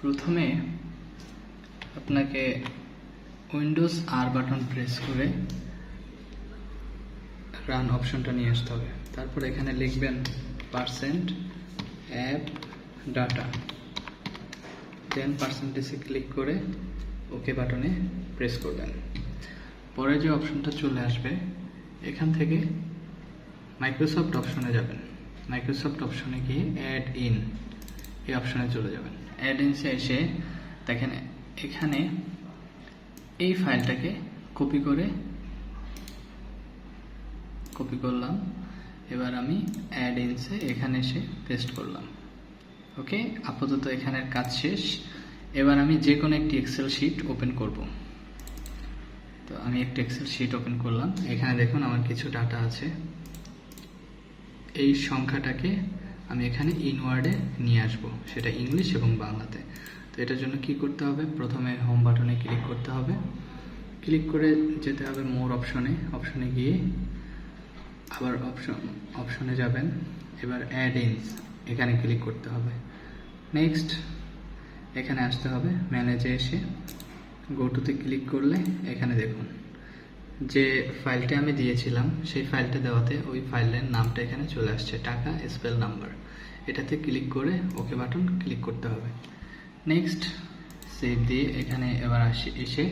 প্রথমে আপনাকে Windows R button press করে রান অপশনটা নিয়ে আসতে হবে। তারপর এখানে লিখবেন পার্সেন্ট অ্যাপ ডাটা দেন পার্সেন্টেজে ক্লিক করে ওকে বাটনে প্রেস করবেন। পরে যে অপশনটা চলে আসবে, এখান থেকে মাইক্রোসফট অপশনে যাবেন। মাইক্রোসফট অপশনে গিয়ে অ্যাড ইন এই অপশনে চলে যাবেন। অ্যাড ইনসে এসে দেখেন এখানে এই ফাইলটাকে কপি করে কপি করলাম। এবার আমি অ্যাড ইনসে এখানে এসে পেস্ট করলাম। ওকে আপাতত এখানের কাজ শেষ। এবার আমি যে কোনো একটি এক্সেল শিট ওপেন করব। তো আমি একটি এক্সেল শিট ওপেন করলাম। এখানে দেখুন আমার কিছু ডাটা আছে। এই সংখ্যাটাকে আমি এখানে ইনওয়ার্ডে নিয়ে আসব, সেটা ইংলিশ এবং বাংলাতে। তো এটার জন্য কি করতে হবে? প্রথমে হোম বাটনে ক্লিক করতে হবে। ক্লিক করে যেতে হবে মোর অপশনে অপশনে গিয়ে আবার অপশন অপশনে যাবেন। এবার অ্যাড ইনস এখানে ক্লিক করতে হবে। নেক্সট এখানে আসতে হবে। ম্যানেজে এসে গোটুতে ক্লিক করলে এখানে দেখুন। যে ফাইলটা আমি দিয়েছিলাম, সেই ফাইলটা দেওয়াতে ওই ফাইলের নামটা এখানে চলে আসছে, টাকা স্পেল নাম্বার এটাতে ক্লিক করে ওকে বাটন ক্লিক করতে হবে। নেক্সট সেভ দিয়ে এখানে এবার আসি, এসে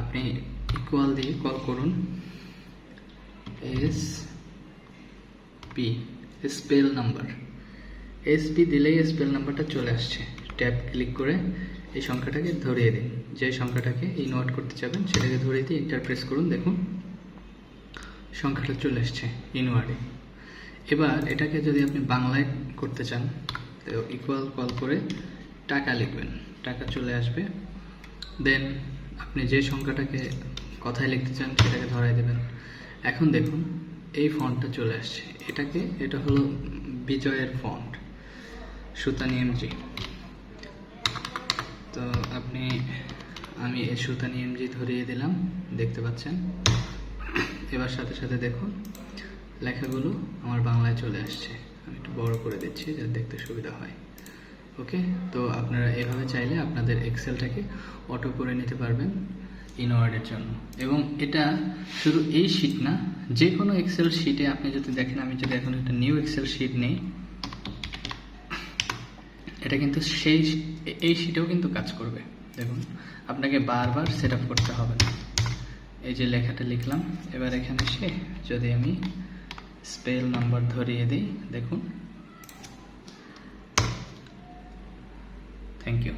আপনি ইকুয়াল দিয়ে কল করুন। S P spell number S P দিলেই স্পেল নাম্বারটা চলে আসছে। ট্যাব ক্লিক করে এই সংখ্যাটাকে ধরিয়ে দিন। যে সংখ্যাটাকে ইনওয়ার্ড করতে চাবেন, সেটাকে ধরিয়ে দিয়ে ইন্টার প্রেস করুন, দেখুন। সংখ্যাটা চলে আসছে ইনওয়ার্ডে এবার এটাকে যদি আপনি বাংলায় করতে চান, তো ইকুয়াল কল করে টাকা লিখবেন। টাকা চলে আসবে। দেন আপনি যে সংখ্যাটাকে কথায় লিখতে চান, সেটাকে ধরাই দেবেন। এখন দেখুন, এই ফন্টটা চলে আসছে। এটাকে, এটা হলো বিজয়ের ফন্ট সুতানি এমজি তো আপনি, আমি এই সুতানি এমজি ধরিয়ে দিলাম, দেখতে পাচ্ছেন। এবার সাথে সাথে দেখুন, লেখাগুলো আমার বাংলায় চলে আসছে। আমি একটু বড় করে দিচ্ছি, যাতে দেখতে সুবিধা হয়। ওকে? তো আপনারা এভাবে চাইলে আপনাদের এক্সেলটাকে অটো করে নিতে পারবেন ইনওয়ার্ডের জন্য। এবং এটা শুধু এই শিট না যে কোনো এক্সেল শিটে আপনি যদি দেখেন, আমি যদি এখন একটা নিউ এক্সেল শিট নেই এটা কিন্তু সেই এই শিটেও কিন্তু কাজ করবে। দেখুন, আপনাকে বারবার সেট আপ করতে হবে না। এই যে লেখাটা লিখলাম, এবার এখানে এসে যদি আমি স্পেল নাম্বার ধরিয়ে দিই, দেখুন। Thank you